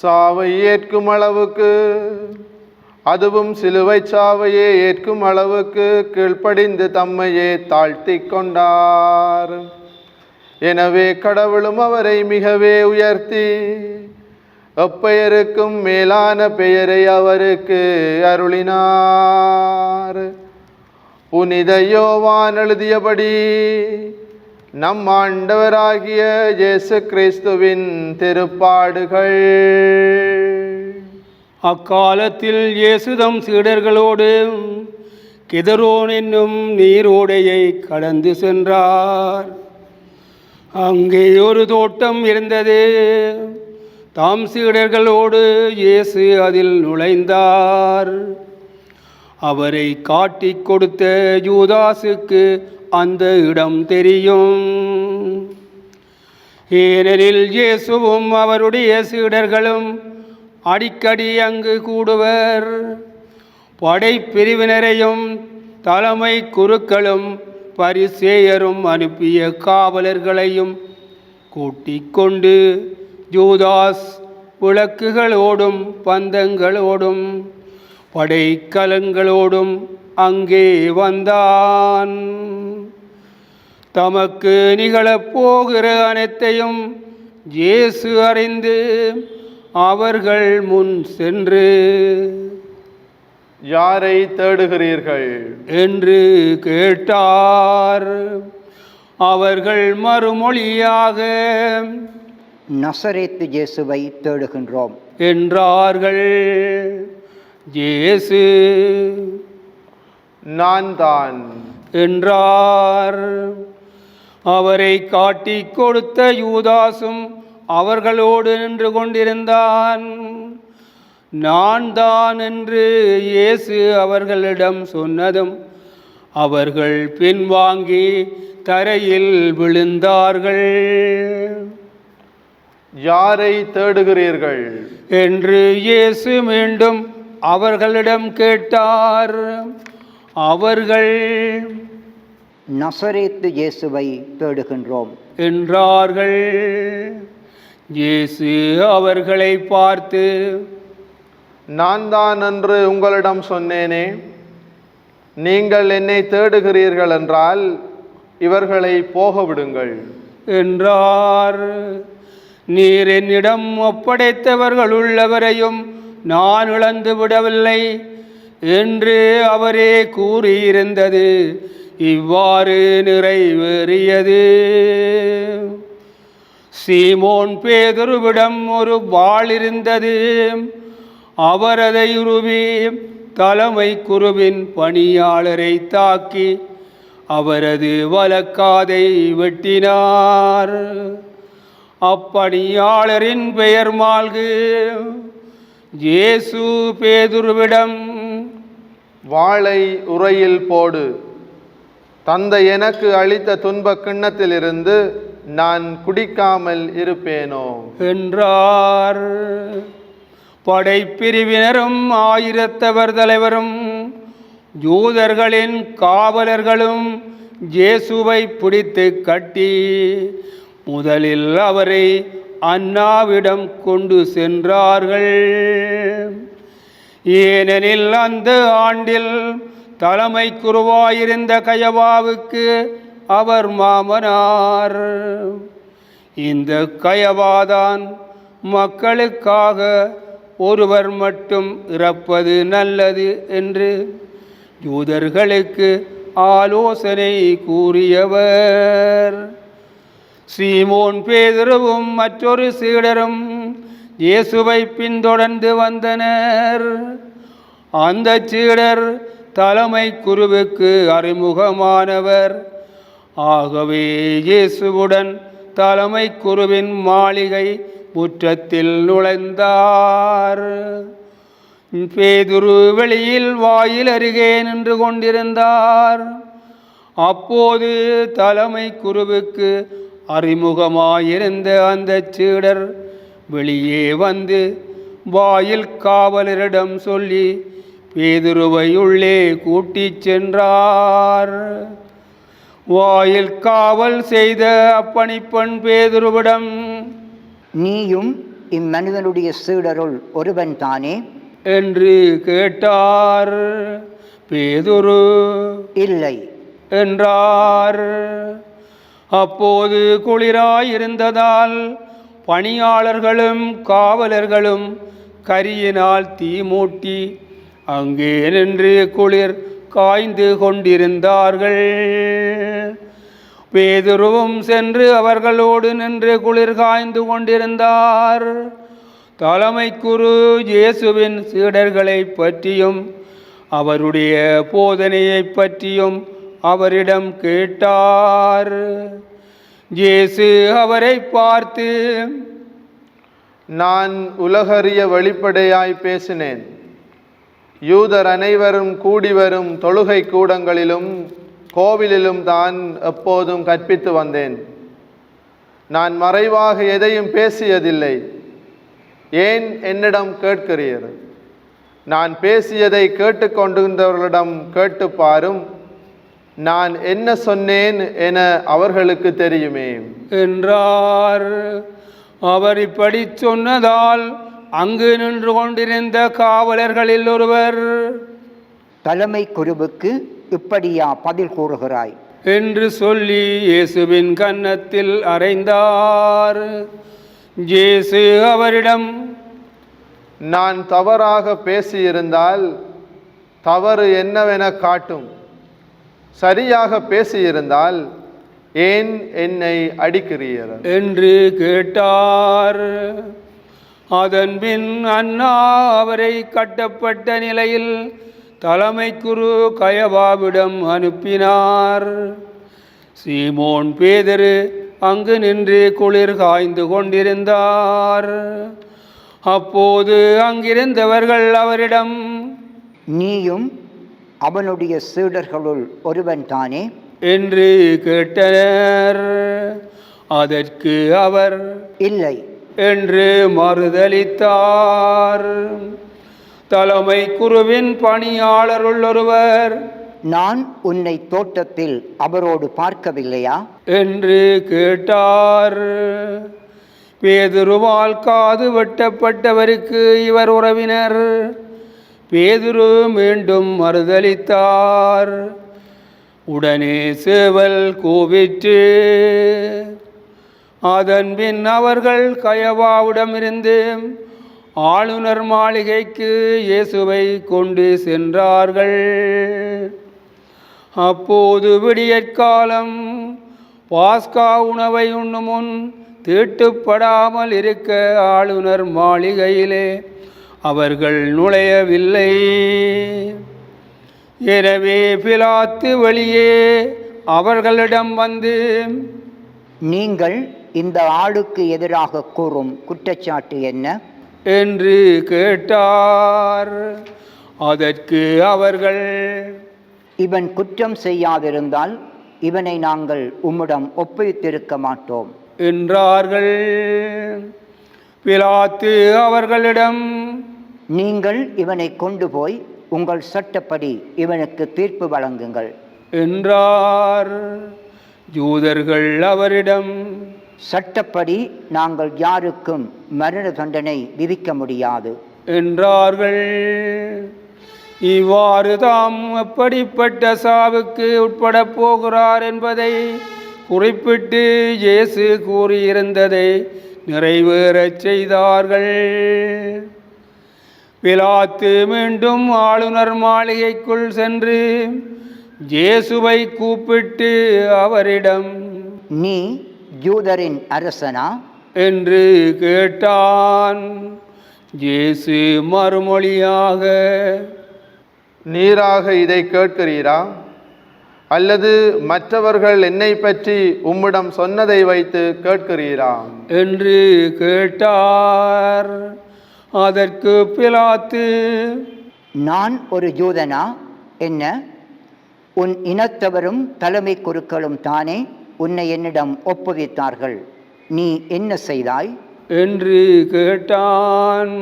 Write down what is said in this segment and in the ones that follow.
சாவை ஏற்கும் அளவுக்கு அதுவும் சிலுவை சாவையே ஏற்கும் அளவுக்கு கீழ்ப்படிந்து தம்மையே தாழ்த்தி கொண்டார். எனவே கடவுளும் அவரை மிகவே உயர்த்தி எப்பெயருக்கும் மேலான பெயரை அவருக்கு அருளினார். புனித யோவான் எழுதியபடி நம் ஆண்டவராகிய இயேசு கிறிஸ்துவின் திருப்பாடுகள். அக்காலத்தில் இயேசுதம் சீடர்களோடு கிதரோன் என்னும் நீரோடையை கடந்து சென்றார். அங்கே ஒரு தோட்டம் இருந்தது. தாம் சீடர்களோடு இயேசு அதில் நுழைந்தார். அவரை காட்டிக் கொடுத்த யூதாசுக்கு அந்த இடம் தெரியும். ஏனெனில் இயேசுவும் அவருடைய சீடர்களும் அடிக்கடி அங்கு கூடுவர். படைப்பிரிவினரையும் தலைமை குருக்களும் பரிசேயரும் அனுப்பிய காவலர்களையும் கூட்டிக் கொண்டு ஜூதாஸ் விளக்குகளோடும் பந்தங்களோடும் படைக்கலங்களோடும் அங்கே வந்தான். தமக்கு நிகழப்போகிற அனைத்தையும் இயேசு அறிந்து அவர்கள் முன் சென்று யாரை தேடுகிறீர்கள்? என்று கேட்டார். அவர்கள் மறுமொழியாக நசரேத்து இயேசுவை தேடுகின்றோம். என்றார்கள். இயேசு நான் தான் என்றார். அவரை காட்டிக் கொடுத்த யூதாசும் அவர்களோடு நின்று கொண்டிருந்தான். நான் தான் என்று இயேசு அவர்களிடம் சொன்னதும் அவர்கள் பின்வாங்கி தரையில் விழுந்தார்கள். யாரை தேடுகிறீர்கள்? என்று இயேசு மீண்டும் அவர்களிடம் கேட்டார். அவர்கள் நசரேத்து இயேசுவை தேடுகின்றோம். என்றார்கள். இயேசு அவர்களை பார்த்து நான் தான் என்று உங்களிடம் சொன்னேனே நீங்கள் என்னை தேடுகிறீர்கள் என்றால் இவர்களை போக விடுங்கள். என்றார். நீர் என்னிடம் ஒப்படைத்தவர்கள் உள்ளவரையும் நான் இழந்து விடவில்லை. என்று அவரே கூறியிருந்தது. இவ்வாறு நிறைவேறியது. சீமோன் பேதுருவிடம் ஒரு வாள் இருந்தது. அவரதை உருவி தலைமை குருவின் பணியாளரை தாக்கி அவரது வலக்காதை வெட்டினார். அப்பணியாளரின் பெயர் மால்கு. இயேசு பேதுருவிடம் வாளை உரையில் போடு. தந்தை எனக்கு அளித்த துன்பக் கிண்ணத்திலிருந்து நான் குடிக்காமல் இருப்பேனோ? என்றார். படைப்பிரிவினரும் ஆயிரத்தவர் தலைவரும் யூதர்களின் காவலர்களும் ஜேசுவை பிடித்து கட்டி முதலில் அவரை அண்ணாவிடம் கொண்டு சென்றார்கள். ஏனெனில் அந்த ஆண்டில் தலைமை குருவாயிருந்த கயவாவுக்கு அவர் மாமனார். இந்த கயவாதான் மக்களுக்காக ஒருவர் மட்டும் இறப்பது நல்லது என்று யூதர்களுக்கு ஆலோசனை கூறியவர். ஸ்ரீமோன் பேதுருவும் மற்றொரு சீடரும் இயேசுவை பின்தொடர்ந்து வந்தனர். அந்த சீடர் தலைமை குருவுக்கு அறிமுகமானவர். ஆகவே இயேசுவுடன் தலைமை குருவின் மாளிகை முற்றத்தில் நுழைந்தார். பேதுரு வெளியில் வாயில் அருகே நின்று கொண்டிருந்தார். அப்போது தலைமை குருவுக்கு அறிமுகமாயிருந்த அந்த சீடர் வெளியே வந்து வாயில் காவலரிடம் சொல்லி பேதுருவை உள்ளே கூட்டிச் சென்றார். வாயில் காவல் செய்த அப்பணிப்பெண் பேதுருவிடம் நீயும் இம்மனிதனுடைய சீடருள் ஒருவன் தானே? என்று கேட்டார். பேதுரு. இல்லை. என்றார். அப்போது குளிராயிருந்ததால் பணியாளர்களும் காவலர்களும் கரியினால் தீ மூட்டி அங்கே நின்று குளிர் காய்ந்து கொண்டிருந்தார்கள். பேதுருவும் சென்று அவர்களோடு நின்று குளிர் காய்ந்து கொண்டிருந்தார். தலைமை குரு இயேசுவின் சீடர்களைப் பற்றியும் அவருடைய போதனையைப் பற்றியும் அவரிடம் கேட்டார். இயேசு அவரை பார்த்து நான் உலகறிய வெளிப்படையாய் பேசினேன். யூதர் அனைவரும் கூடி வரும் தொழுகை கூடங்களிலும் கோவிலிலும் தான் எப்போதும் கற்பித்து வந்தேன். நான் மறைவாக எதையும் பேசியதில்லை. ஏன் என்னிடம் கேட்கிறீர்? நான் பேசியதை கேட்டுக்கொண்டிருந்தவர்களிடம் கேட்டு பாரும். நான் என்ன சொன்னேன் என அவர்களுக்கு தெரியுமே. என்றார். அவர் இப்படி சொன்னதால் அங்கு நின்று கொண்டிருந்த காவலர்களில் ஒருவர் தலைமை குருவுக்கு இப்படியா பதில் கூறுகிறாய்? என்று சொல்லி இயேசுவின் கன்னத்தில் அறைந்தார். இயேசு அவரிடம் நான் தவறாக பேசியிருந்தால் தவறு என்னவென காட்டும். சரியாக பேசியிருந்தால் ஏன் என்னை அடிக்கிறீர் என்று கேட்டார். அதன்பின் அண்ணா அவரை கட்டப்பட்ட நிலையில் தலைமை குரு கயவாவிடம் அனுப்பினார். சீமோன் பேதரு அங்கு நின்று குளிர் காய்ந்து கொண்டிருந்தார். அப்போது அங்கிருந்தவர்கள் அவரிடம் நீயும் அவனுடைய சீடர்களுள் ஒருவன் தானே? என்று கேட்டனர். அதற்கு அவர் இல்லை. என்று மறுதளித்தார் தலைமை குருவின் பணியாளருள் ஒருவர் நான் உன்னை தோட்டத்தில் அவரோடு பார்க்கவில்லையா? என்று கேட்டார். பேதுருவால் காது வெட்டப்பட்டவருக்கு இவர் உறவினர். பேதுரு மீண்டும் மறுதளித்தார். உடனே சேவல் கூவிற்று அதன்பின் அவர்கள் கயவாவிடமிருந்து ஆளுநர் மாளிகைக்கு இயேசுவை கொண்டு சென்றார்கள். அப்போது விடியற்காலம் பாஸ்கா உணவை உண்ணும் முன் தீட்டுப்படாமல் இருக்க ஆளுநர் மாளிகையிலே அவர்கள் நுழையவில்லை. எனவே பிலாத்து வெளியே அவர்களிடம் வந்து நீங்கள் இந்த ஆளுக்கு எதிராக கூறும் குற்றச்சாட்டு என்ன? என்று கேட்டார். அதற்கு அவர்கள் இவன் குற்றம் செய்யாதிருந்தால் இவனை நாங்கள் உம்மிடம் ஒப்புவித்திருக்க மாட்டோம் என்றார்கள். பிலாத்து அவர்களிடம் நீங்கள் இவனை கொண்டு போய் உங்கள் சட்டப்படி இவனுக்கு தீர்ப்பு வழங்குங்கள். என்றார் யூதர்கள் அவரிடம் சட்டப்படி நாங்கள் யாருக்கும் மரண தண்டனை விதிக்க முடியாது. என்றார்கள். இவ்வாறு தாம் எப்படிப்பட்ட சாவுக்கு உட்பட போகிறார் என்பதை குறிப்பிட்டு இயேசு கூறியிருந்ததை நிறைவேறச் செய்தார்கள். பிலாத்து மீண்டும் ஆளுநர் மாளிகைக்குள் சென்று இயேசுவை கூப்பிட்டு அவரிடம் நீ யூதரின் அரசனா? என்று கேட்டான். இயேசு மறுமொழியாக நீராக இதை கேட்கிறீரா? அல்லது மற்றவர்கள் என்னை பற்றி உம்மிடம் சொன்னதை வைத்து கேட்கிறீரா? என்று கேட்டார். அதற்கு பிலாத்து. நான் ஒரு யூதனா? என்ன? உன் இனத்தவரும் தலைமை குருக்களும் தானே உன்னை என்னிடம் ஒப்புவித்தார்கள். நீ என்ன செய்தாய்? என்று கேட்டான்.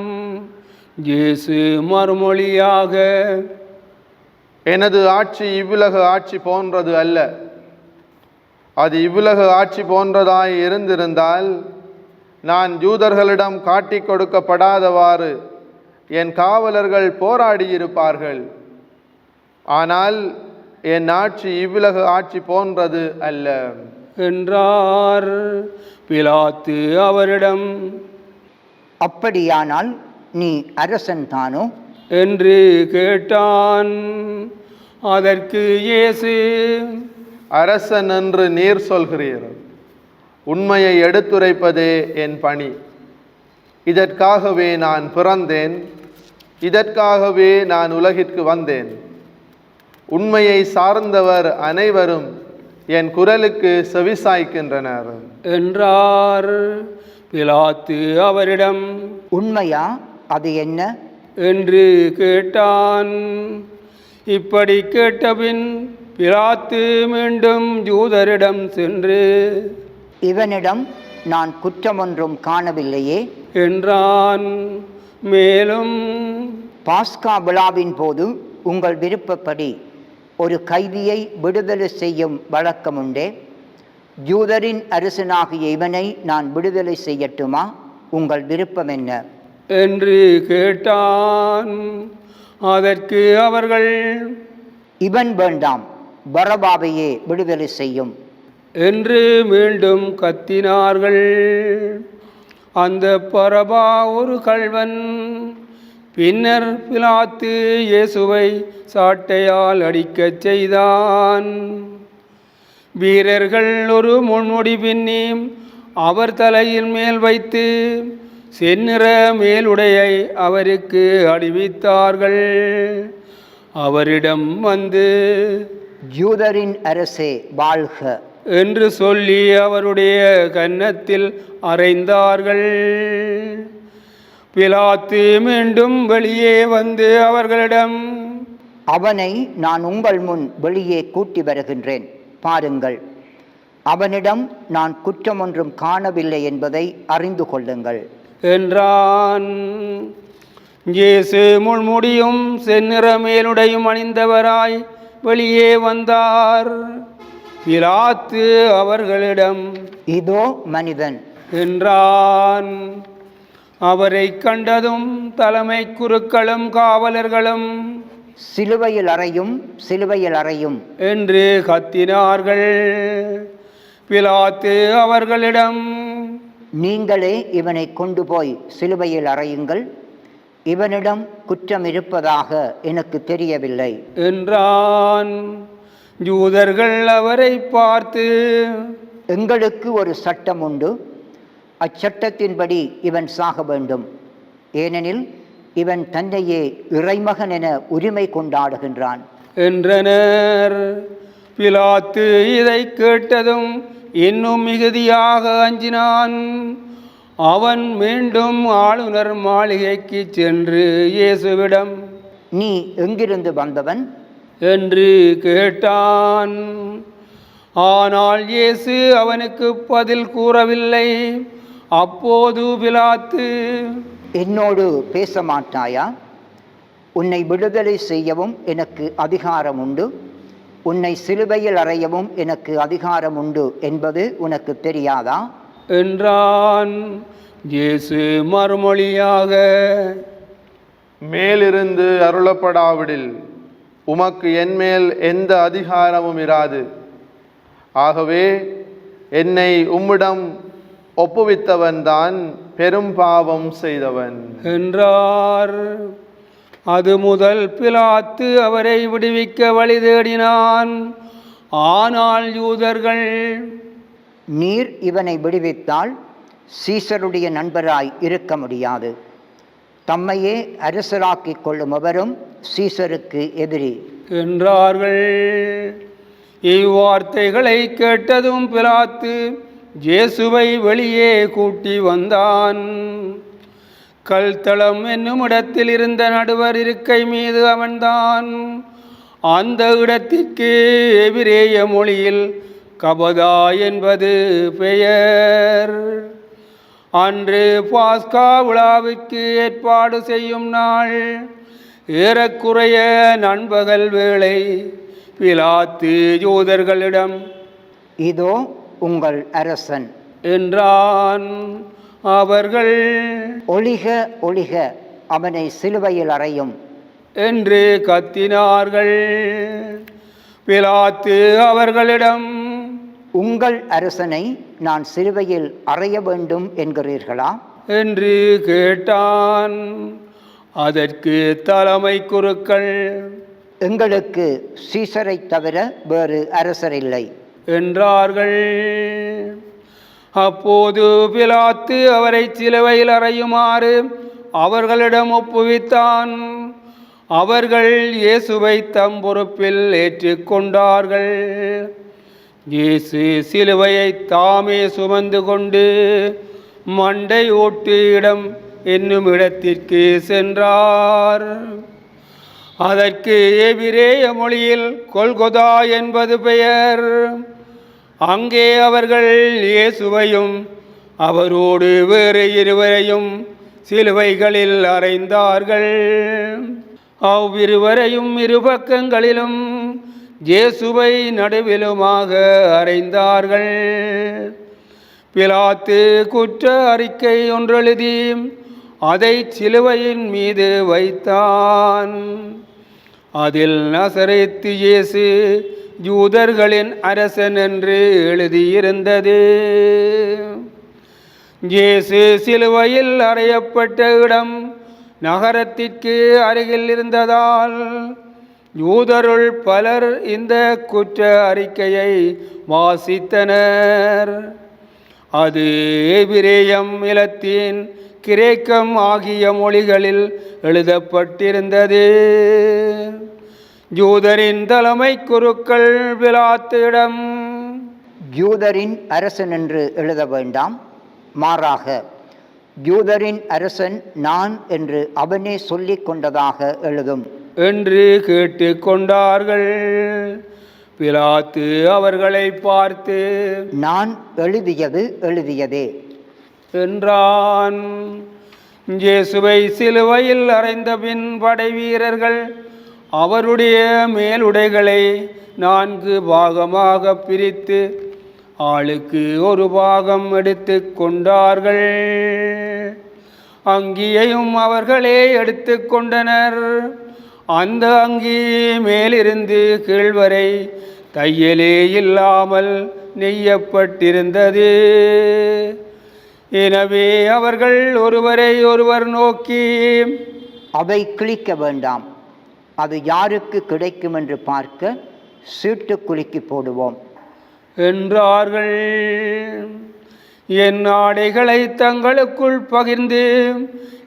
இயேசு மறுமொழியாக எனது ஆட்சி இவ்வுலக ஆட்சி போன்றது அல்ல. அது இவ்வுலக ஆட்சி போன்றதாய் இருந்திருந்தால் நான் யூதர்களிடம் காட்டிக் கொடுக்கப்படாதவாறு என் காவலர்கள் போராடியிருப்பார்கள். ஆனால் என் ஆட்சி இவ்வுலக ஆட்சி போன்றது அல்ல. என்றார் பிலாத்து அவரிடம். அப்படியானால் நீ அரசன் தானோ? என்று கேட்டான். அதற்கு இயேசு அரசன் என்று நீர் சொல்கிறீர். உண்மையை எடுத்துரைப்பதே என் பணி. இதற்காகவே நான் பிறந்தேன். இதற்காகவே நான் உலகிற்கு வந்தேன். உண்மையை சார்ந்தவர் அனைவரும் என் குரலுக்கு செவிசாய்க்கின்றனர். என்றார் பிலாத்து அவரிடம். உண்மையா? அது என்ன? என்று கேட்டான். இப்படி கேட்டபின் பிலாத்து மீண்டும் யூதரிடம் சென்று இவனிடம் நான் குற்றமொன்றும் காணவில்லையே. என்றான். மேலும் பாஸ்கா விழாவின் போது உங்கள் விருப்பப்படி ஒரு கைதியை விடுதலை செய்யும் வழக்கமுண்டே யூதரின் அரசனாகிய இவனை நான் விடுதலை செய்யட்டுமா? உங்கள் விருப்பம் என்ன? என்று கேட்டான். அதற்கு அவர்கள் இவன் வேண்டாம் பரபாவையே விடுதலை செய்யும். என்று மீண்டும் கத்தினார்கள். அந்த பரபா ஒரு கள்வன் பின்னர் பிலாத்து இயேசுவை சாட்டையால் அடிக்கச் செய்தான். வீரர்கள் ஒரு முன்முடி பின்னி அவர் தலையின் மேல் வைத்து செந்நிற மேலுடையை அவருக்கு அணிவித்தார்கள். அவரிடம் வந்து ஜூதரின் அரசே வாழ்க. என்று சொல்லி அவருடைய கன்னத்தில் அறைந்தார்கள். பிலாத்து மீண்டும் வெளியே வந்து அவர்களிடம் அவனை நான் உங்கள் முன் வெளியே கூட்டி வருகின்றேன் பாருங்கள். அவனிடம் நான் குற்றமொன்றும் காணவில்லை என்பதை அறிந்து கொள்ளுங்கள். என்றான். இயேசு முள்முடியும் செந்நிற மேலுடையும் அணிந்தவராய் வெளியே வந்தார். பிலாத்து அவர்களிடம் இதோ மனிதன். என்றான். அவரை கண்டதும் தலைமை குருக்களும் காவலர்களும் சிலுவையில் அறையும் சிலுவையில் அறையும். என்று கத்தினார்கள். பிலாத்து அவர்களிடம் நீங்களே இவனை கொண்டு போய் சிலுவையில் அறையுங்கள். இவனிடம் குற்றம் இருப்பதாக எனக்கு தெரியவில்லை. என்றான். யூதர்கள் அவரை பார்த்து எங்களுக்கு ஒரு சட்டம் உண்டு. அச்சட்டத்தின்படி இவன் சாக வேண்டும். ஏனெனில் இவன் தன்னையே இறைமகன் என உரிமை கொண்டாடுகின்றான். என்றனர். பிலாத்து இதை கேட்டதும் இன்னும் மிகுதியாக அஞ்சினான். அவன் மீண்டும் ஆளுநர் மாளிகைக்கு சென்று இயேசுவிடம் நீ எங்கிருந்து வந்தவன்? என்று கேட்டான். ஆனால் இயேசு அவனுக்கு பதில் கூறவில்லை. அப்போது பிலாத்து என்னோடு பேச மாட்டாயா? உன்னை விடுதலை செய்யவும் எனக்கு அதிகாரம் உண்டு. உன்னை சிலுவையில் அறையவும் எனக்கு அதிகாரம் உண்டு என்பது உனக்கு தெரியாதா? என்றான். இயேசு மறுமொழியாக மேலிருந்து அருளப்படாவிடில் உமக்கு என்மேல் எந்த அதிகாரமும் இராது. ஆகவே என்னை உம்மிடம் ஒப்புவித்தவன்தான் பெரும் பாவம் செய்தவன். என்றார். அது முதல் பிலாத்து அவரை விடுவிக்க வழி தேடினான். ஆனால் யூதர்கள் நீர் இவனை விடுவித்தால் சீசருடைய நண்பராய் இருக்க முடியாது. தம்மையே அரசராக்கிக் கொள்ளும் எவரும் சீசருக்கு எதிரி. என்றார்கள். இவ்வார்த்தைகளை கேட்டதும் பிலாத்து ஜேசுவை வெளியே கூட்டி வந்தான். கல்தளம் என்னும் இடத்தில் இருந்த நடுவர் இருக்கை மீது அவன்தான் அந்த இடத்திற்கு எபிரேய மொழியில் கபதா என்பது பெயர். அன்று பாஸ்கா விழாவிற்கு ஏற்பாடு செய்யும் நாள் ஏறக்குறைய நண்பகல் வேளை பிலாத்து யூதர்களிடம் இதோ உங்கள் அரசன். என்றான் அவர்கள். ஒளிக ஒளிக அவனை சிலுவையில் அறையும். என்று கத்தினார்கள். பிலாத்து அவர்களிடம் உங்கள் அரசனை நான் சிலுவையில் அறைய வேண்டும் என்கிறீர்களா? என்று கேட்டான். அதற்கு தலைமை குருக்கள் எங்களுக்கு சீசரை தவிர வேறு அரசர் இல்லை. என்றார்கள். அப்போது பிலாத்து அவரை சிலுவையில் அறையுமாறு அவர்களிடம் ஒப்புவித்தான். அவர்கள் இயேசுவை தம் பொறுப்பில் ஏற்றுக்கொண்டார்கள். இயேசு சிலுவையை தாமே சுமந்து கொண்டு மண்டை ஓட்டு இடம் என்னும் இடத்திற்கு சென்றார். அதற்கு எபிரேய மொழியில் கொல்கொதா என்பது பெயர். அங்கே அவர்கள் இயேசுவையும் அவரோடு வேறு இருவரையும் சிலுவைகளில் அறைந்தார்கள். அவ்விருவரையும் இருபக்கங்களிலும் இயேசுவை நடுவிலுமாக அறைந்தார்கள். பிலாத்து குற்ற அறிக்கை ஒன்றெழுதி அதை சிலுவையின் மீது வைத்தான். அதில் நசரைத்து இயேசு யூதர்களின் அரசன் என்று எழுதியிருந்தது. இயேசு சிலுவையில் அறையப்பட்ட இடம் நகரத்திற்கு அருகில் இருந்ததால் யூதருள் பலர் இந்த குற்ற அறிக்கையை வாசித்தனர். அது எபிரேயம் இலத்தின் கிரேக்கம் ஆகிய மொழிகளில் எழுதப்பட்டிருந்தது. யூதரின் தலைமை குருக்கள் பிலாத்திடம் யூதரின் அரசன் என்று எழுத வேண்டாம். மாறாக யூதரின் அரசன் நான் என்று அவனே சொல்லிக் கொண்டதாக எழுதும். என்று கேட்டுக்கொண்டார்கள் பிலாத்து அவர்களை பார்த்து நான் எழுதியது எழுதியதே. என்றான் இயேசுவை சிலுவையில் அறைந்த பின் படை வீரர்கள் அவருடைய மேலுடைகளை நான்கு பாகமாக பிரித்து ஆளுக்கு ஒரு பாகம் எடுத்து கொண்டார்கள். அங்கியையும் அவர்களே எடுத்து கொண்டனர். அந்த அங்கி மேலிருந்து கீழ்வரை தையலே இல்லாமல் நெய்யப்பட்டிருந்தது. எனவே அவர்கள் ஒருவரை ஒருவர் நோக்கி அவை கிழிக்க வேண்டாம். அது யாருக்கு கிடைக்கும் என்று பார்க்க சீட்டு குலுக்கி போடுவோம். என்றார்கள். என் ஆடைகளை தங்களுக்குள் பகிர்ந்து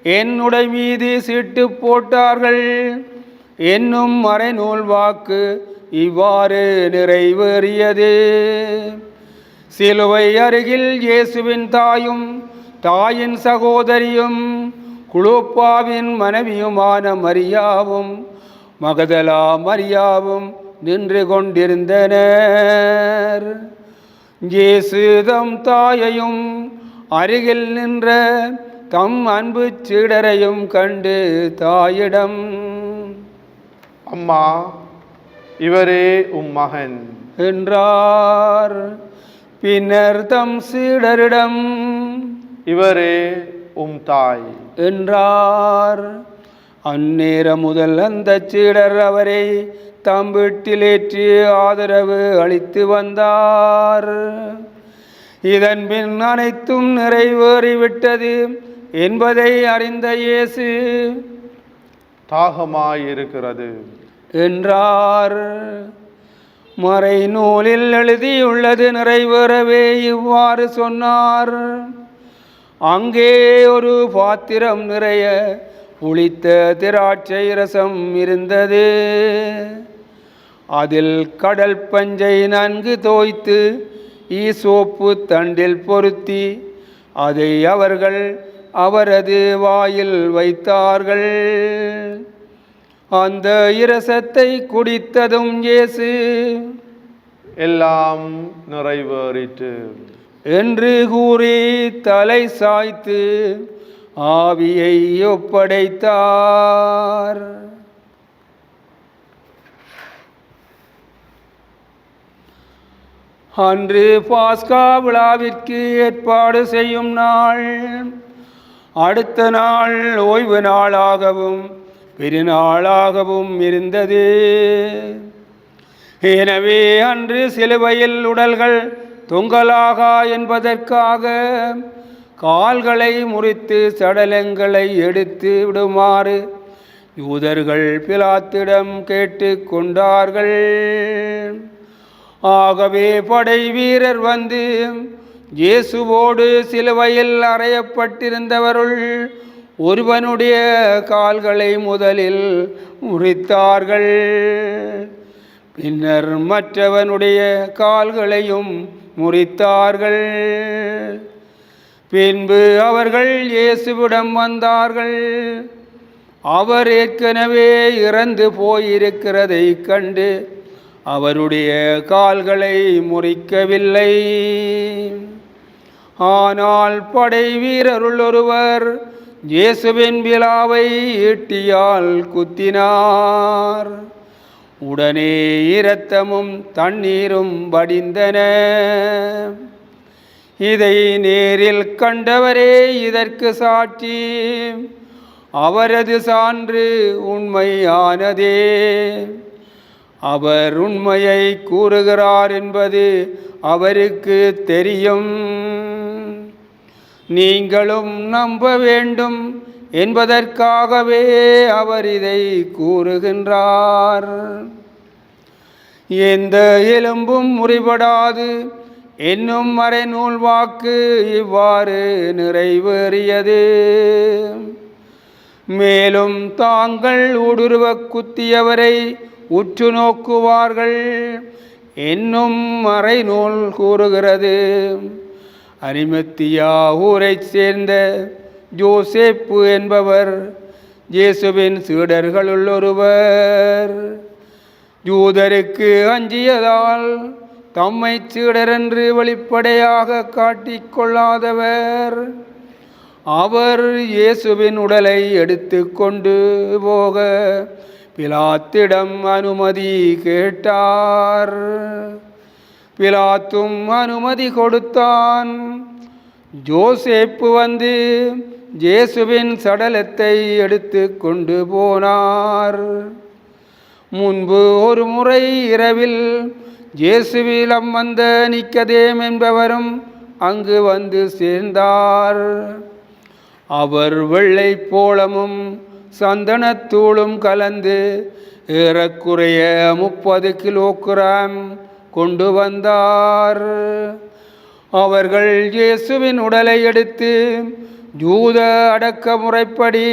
என் உடை மீது சீட்டு போட்டார்கள். என்னும் மறைநூல் வாக்கு இவ்வாறு நிறைவேறியது. சிலுவை அருகில் இயேசுவின் தாயும் தாயின் சகோதரியும் குளோப்பாவின் மனைவியுமான மரியாவும் மகதலா மரியாவும் நின்று கொண்டிருந்தனர். இயேசு தம் தாயையும் அருகில் நின்ற தம் அன்பு சீடரையும் கண்டு தாயிடம் அம்மா இவரே உம் மகன். என்றார். பின்னர் தம் சீடரிடம் இவரே உம் தாய். என்றார். அந்நேரம் முதல் அந்த சீடர் அவரை தம் வீட்டிலேற்றி ஆதரவு அளித்து வந்தார். இதன் பின் அனைத்தும் நிறைவேறிவிட்டது என்பதை அறிந்த இயேசு தாகமாயிருக்கிறது. என்றார். மறைநூலில் எழுதியுள்ளது நிறைவேறவே இவ்வாறு சொன்னார். அங்கே ஒரு பாத்திரம் நிறைய புளித்த திராட்சை ரசம் இருந்தது. அதில் கடல் பஞ்சை நன்கு தோய்த்து ஈசோப்பு தண்டில் பொருத்தி அதை அவர்கள் அவரது வாயில் வைத்தார்கள். அந்த இரசத்தை குடித்ததும் இயேசு. எல்லாம் நிறைவேறிற்று. என்று கூறி தலை சாய்த்து ஆவியை ஒப்படைத்தார். அன்று பாஸ்கா விழாவிற்கு ஏற்பாடு செய்யும் நாள். அடுத்த நாள் ஓய்வு நாளாகவும் பெருநாளாகவும் இருந்தது. எனவே அன்று சிலுவையில் உடல்கள் தொங்கலாகா என்பதற்காக கால்களை முறித்து சடலங்களை எடுத்து விடுமாறு யூதர்கள் பிலாத்திடம் கேட்டு கொண்டார்கள். ஆகவே படை வீரர் வந்து இயேசுவோடு சிலுவையில் அறையப்பட்டிருந்தவருள் ஒருவனுடைய கால்களை முதலில் முறித்தார்கள். பின்னர் மற்றவனுடைய கால்களையும் முறித்தார்கள். பின்பு அவர்கள் இயேசுவிடம் வந்தார்கள். அவர் ஏற்கனவே இறந்து போயிருக்கிறதை கண்டு அவருடைய கால்களை முறிக்கவில்லை. ஆனால் படை வீரருள் ஒருவர் இயேசுவின் விழாவை ஈட்டியால் குத்தினார். உடனே இரத்தமும் தண்ணீரும் வடிந்தன. இதை நேரில் கண்டவரே இதற்கு சாட்சி. அவரது சான்று உண்மையானதே. அவர் உண்மையை கூறுகிறார் என்பது அவருக்கு தெரியும். நீங்களும் நம்ப வேண்டும் என்பதற்காகவே அவர் இதை கூறுகின்றார். எந்த எலும்பும் முறிபடாது என்னும் மறைநூல் வாக்கு இவ்வாறு நிறைவேறியது. மேலும் தாங்கள் ஊடுருவ குத்தியவரை உற்று நோக்குவார்கள் என்னும் மறைநூல் கூறுகிறது. அரிமத்தியா ஊரைச் சேர்ந்த ஜோசேப்பு என்பவர் இயேசுவின் சீடர்களுள் ஒருவர் ஜூதருக்கு அஞ்சியதால் தம்மை சீடரென்று வெளிப்படையாக காட்டிக்கொள்ளாதவர் அவர் இயேசுவின் உடலை எடுத்து கொண்டு போக பிலாத்திடம் அனுமதி கேட்டார். பிலாத்தும் அனுமதி கொடுத்தான். ஜோசேப்பு வந்து ஜேசுவின் சடலத்தை எடுத்து கொண்டு போனார். முன்பு ஒரு முறை இரவில் ஜேசுவிலம் வந்த நிக்கதேம் என்பவரும் அங்கு வந்து சேர்ந்தார். அவர் வெள்ளை போளமும் சந்தனத்தூளும் கலந்து ஏறக்குறைய முப்பது கிலோகிராம் கொண்டு வந்தார். அவர்கள் இயேசுவின் உடலை எடுத்து ஜூத அடக்க முறைப்படி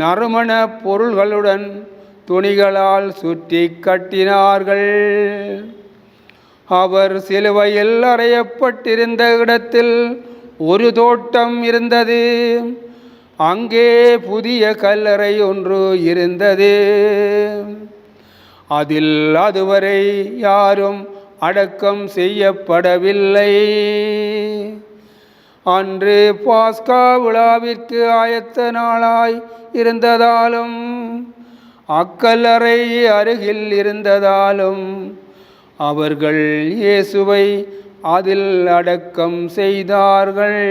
நறுமண பொருள்களுடன் துணிகளால் சுற்றி கட்டினார்கள். அவர் சிலுவையில் அறையப்பட்டிருந்த இடத்தில் ஒரு தோட்டம் இருந்தது. அங்கே புதிய கல்லறை ஒன்று இருந்தது. அதில் அதுவரை யாரும் அடக்கம் செய்யப்படவில்லை. அன்று பாஸ்கா விழாவிற்கு ஆயத்த நாளாய் இருந்ததாலும் அக்கல்லறை அருகில் இருந்ததாலும் அவர்கள் இயேசுவை அதில் அடக்கம் செய்தார்கள்.